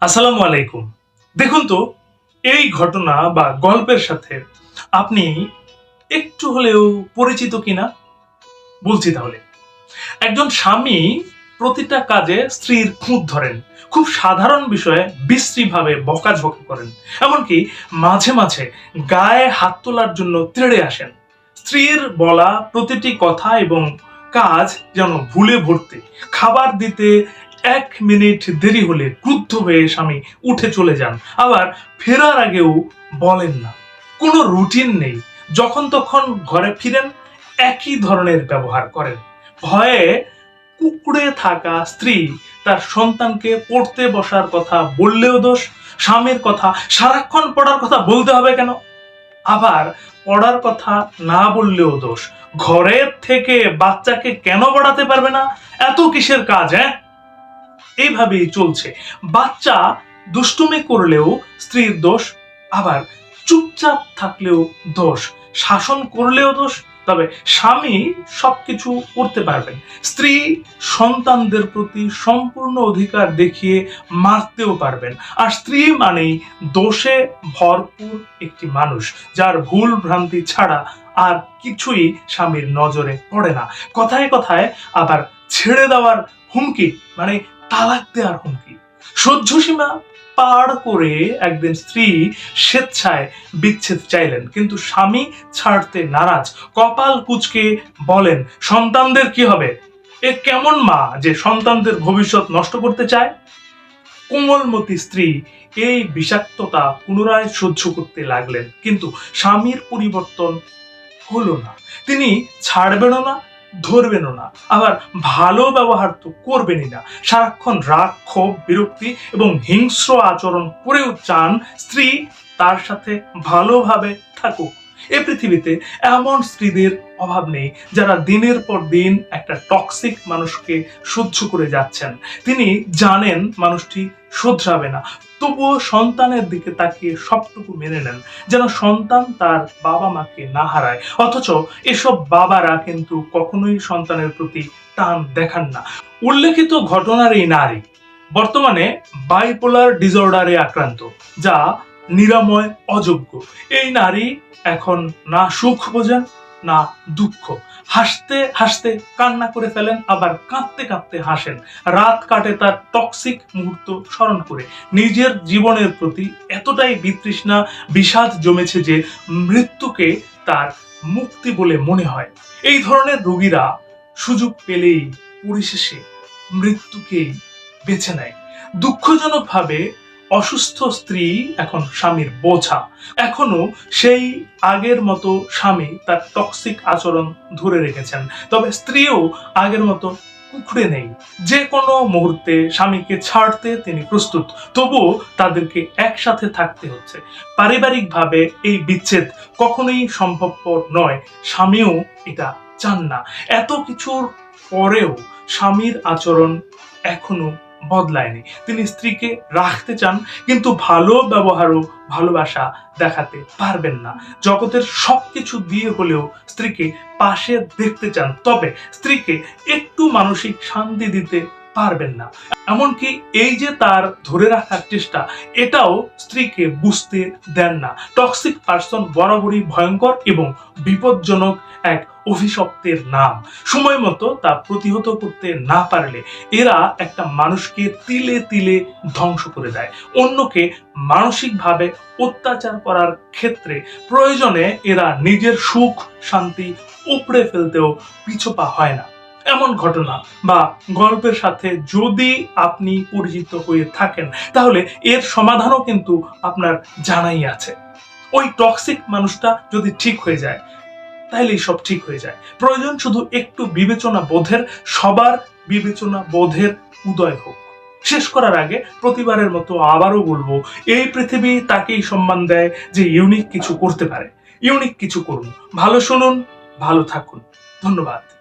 আসসালামু আলাইকুম। দেখুন তো, এই ঘটনা বা গল্পের সাথে আপনি একটু হলেও পরিচিত কিনা? বলছি তাহলে। একজন স্বামী প্রতিটা কাজে স্ত্রীর খুঁত ধরেন, খুব সাধারণ বিষয়ে বিশ্রীভাবে বকাঝকা করেন, এমনকি মাঝে মাঝে গায়ে হাত তোলার জন্য তেড়ে আসেন। স্ত্রীর বলা প্রতিটি কথা এবং কাজ যেন ভুলে ভর্তি, খাবার দিতে এক মিনিট দেরি হলে ক্রুদ্ধ হয়ে স্বামী উঠে চলে যান। আবার ফেরার আগেও বলেন না। কোনো রুটিন নেই। যখন তখন ঘরে ফিরেন, একই ধরনের ব্যবহার করেন। ভয়ে কুকড়ে থাকা স্ত্রী তার সন্তানকে পড়তে বসার কথা বললেও দোষ, স্বামীর কথা, সারাক্ষণ পড়ার কথা বলতে হবে কেন? আবার পড়ার কথা না বললেও দোষ, ঘরের থেকে বাচ্চাকে কেন পড়াতে পারবে না? এত কিসের কাজ হ্যাঁ? এইভাবেই চলছে। বাচ্চা দুষ্টুমি করলেও স্ত্রীর দোষ, আবার চুপচাপ থাকলেও দোষ, শাসন করলেও দোষ, তবে স্বামী সবকিছু করতে পারবেন। স্ত্রী সন্তানদের প্রতি সম্পূর্ণ অধিকার দেখিয়ে মারতেও পারবেন। আর স্ত্রী মানেই দোষে ভরপুর একটি মানুষ, যার ভুল ভ্রান্তি ছাড়া আর কিছুই স্বামীর নজরে পড়ে না। কথায় কথায় আবার ছেড়ে দেওয়ার হুমকি মানে তালাক দেওয়ার হুমকি সহ্য সীমা পার করে একদিন স্ত্রী স্বেচ্ছায় বিচ্ছেদ চাইলেন, কিন্তু স্বামী ছাড়তে নারাজ, কপাল কুচকে বলেন, সন্তানদের কি হবে? এ কেমন মা যে সন্তানদের ভবিষ্যৎ নষ্ট করতে চায়? কোমলমতি স্ত্রী এই বিষাক্ততা পুনরায় সহ্য করতে লাগলেন, কিন্তু স্বামীর পরিবর্তন হলো না। তিনি ছাড়বেনও না ধরবেনও না। আবার ভালো ব্যবহার তো করবেনই না। সারাক্ষণ রাগ, ক্ষোভ, বিরক্তি এবং হিংস্র আচরণ করেও চান স্ত্রী, তার সাথে ভালোভাবে থাকুক। এ পৃথিবীতে এমন স্ত্রীদের অভাব নেই যারা দিনের পর দিন একটা টক্সিক মানুষকে সহ্য করে যাচ্ছেন। তিনি জানেন মানুষটি শোধরাবে না। তবুও সন্তানের দিকে তাকিয়ে সবটুকু মেনে নেন, যেন সন্তান তার বাবা মাকে না হারায়। অথচ এসব বাবারা কিন্তু কখনোই সন্তানের প্রতি টান দেখান না। উল্লেখিত ঘটনার এই নারী বর্তমানে বাইপোলার ডিসঅর্ডারে আক্রান্ত, যা নিরাময় অযোগ্য। এই নারী এখন না সুখ বোঝেন না দুঃখ। হাসতে হাসতে কান্না করে ফেলেন, আবার কাঁদতে কাঁদতে হাসেন। রাত কাটে তার টক্সিক মুহূর্ত স্মরণ করে। নিজের জীবনের প্রতি এতটাই বিতৃষ্ণা, বিষাদ জমেছে যে মৃত্যুকে তার মুক্তি বলে মনে হয়। এই ধরনের রোগীরা সুযোগ পেলেই পরিশেষে মৃত্যুকেই বেছে নেয়। দুঃখজনকভাবে অসুস্থ স্ত্রী এখন স্বামীর বোঝা। এখনও সেই আগের মতো স্বামী তার টক্সিক আচরণ ধরে রেখেছেন। তবে স্ত্রীও আগের মতো কুকড়ে নেই। যে কোনো মুহূর্তে স্বামীকে ছাড়তে তিনি প্রস্তুত, তবুও তাদেরকে একসাথে থাকতে হচ্ছে। পারিবারিকভাবে এই বিচ্ছেদ কখনোই সম্ভবপর নয়। স্বামীও এটা চান না। এত কিছুর পরেও স্বামীর আচরণ এখনও বদলায়নি। তিনি স্ত্রীকে রাখতে চান, কিন্তু ভালো ব্যবহার ও ভালোবাসা দেখাতে পারবেন না। জগতের সবকিছু দিয়ে হলেও স্ত্রীকে পাশে দেখতে চান, তবে স্ত্রীকে একটু মানসিক শান্তি দিতে পারবেন না। এমনকি এই যে তার ধরে রাখার চেষ্টা, এটাও স্ত্রীকে বুঝতে দেন না। টক্সিক পার্সন বরাবরই ভয়ঙ্কর এবং বিপজ্জনক এক অভিশপ্তের নাম। সময় মতো তা প্রতিহত করতে না পারলে এরা একটা মানুষকে তিলে তিলে ধ্বংস করে দেয়। অন্যকে মানসিকভাবে অত্যাচার করার ক্ষেত্রে প্রয়োজনে এরা নিজের সুখ, শান্তি উপড়ে ফেলতেও পিছপা হয় না। এমন ঘটনা বা গল্পের সাথে যদি আপনি পরিচিত হয়ে থাকেন, তাহলে এর সমাধানও কিন্তু আপনার জানাই আছে। ওই টক্সিক মানুষটা যদি ঠিক হয়ে যায় তাহলেই সব ঠিক হয়ে যায়। প্রয়োজন শুধু একটু বিবেচনা বোধের, সবার বিবেচনা বোধের উদয় হোক। শেষ করার আগে প্রতিবারের মতো আবারও বলব, এই পৃথিবী তাকেই সম্মান দেয় যে ইউনিক কিছু করতে পারে। ইউনিক কিছু করুন। ভালো শুনুন, ভালো থাকুন। ধন্যবাদ।